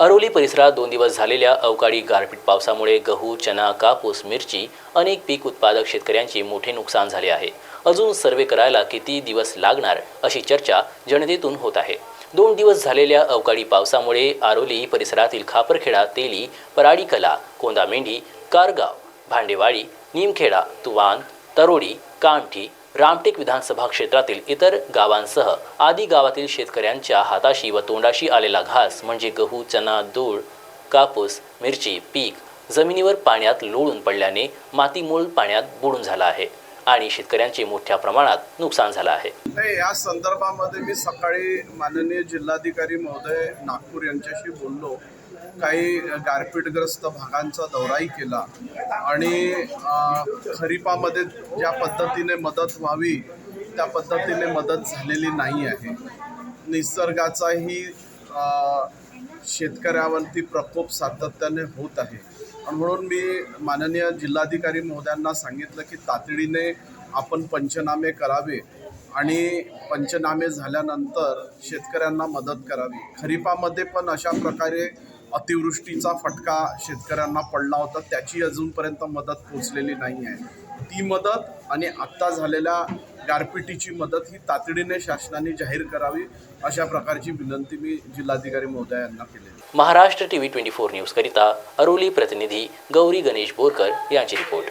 अरोली परिसरात दोन दिवस झालेल्या अवकाळी गारपीट पावसामुळे गहू चना कापूस मिरची अनेक पीक उत्पादक शेतकऱ्यांचे मोठे नुकसान झाले आहे. अजून सर्वे करायला किती दिवस लागणार अशी चर्चा जनतेतून होत आहे. दोन दिवस झालेल्या अवकाळी पावसामुळे आरोली परिसरातील खापरखेडा तेली पराडी कला कोंदामेंढी कारगाव भांडेवाडी निमखेडा तुवान तरोडी कामठी रामटेक विधानसभा क्षेत्रातील इतर गावांसह आदी गावातील शेतकऱ्यांच्या हाताशी व तोंडाशी आलेला घास म्हणजे गहू चना दूळ कापूस मिरची पीक जमिनीवर पाण्यात लोळून पडल्याने मातीमूळ पाण्यात बुडून झाला आहे. आणि शेतकऱ्यांचे मोठ्या प्रमाणात नुकसान झालं आहे. नाही या संदर्भामध्ये मी सकाळी माननीय जिल्हाधिकारी महोदय नागपूर यांच्याशी बोललो. काही गारपीटग्रस्त भागांचा दौराही केला आणि खरीपामध्ये ज्या पद्धतीने मदत व्हावी त्या पद्धतीने मदत झालेली नाही आहे. निसर्गाचाही शेतकऱ्यावरती प्रकोप सातत्याने होत आहे. म्हणून मी माननीय जिल्हाधिकारी महोदयांना सांगितलं की तातडीने आपण पंचनामे करावे आणि पंचनामे झाल्यानंतर शेतकऱ्यांना मदत करावी. खरीपामध्ये पण अशा प्रकारे अतिवृष्टीचा फटका शेतकऱ्यांना पडला होता त्याची अजूनपर्यंत मदत पोचलेली नाही आहे. ती मदत आणि आत्ता झालेल्या गारपिटीची मदत ही तातडीने शासनाने जाहीर करावी अशा प्रकारची विनंती मी जिल्हाधिकारी महोदय यांना केली Maharashtra TV twenty four news करिता अरोली प्रतिनिधी गौरी गणेश बोरकर यांची रिपोर्ट.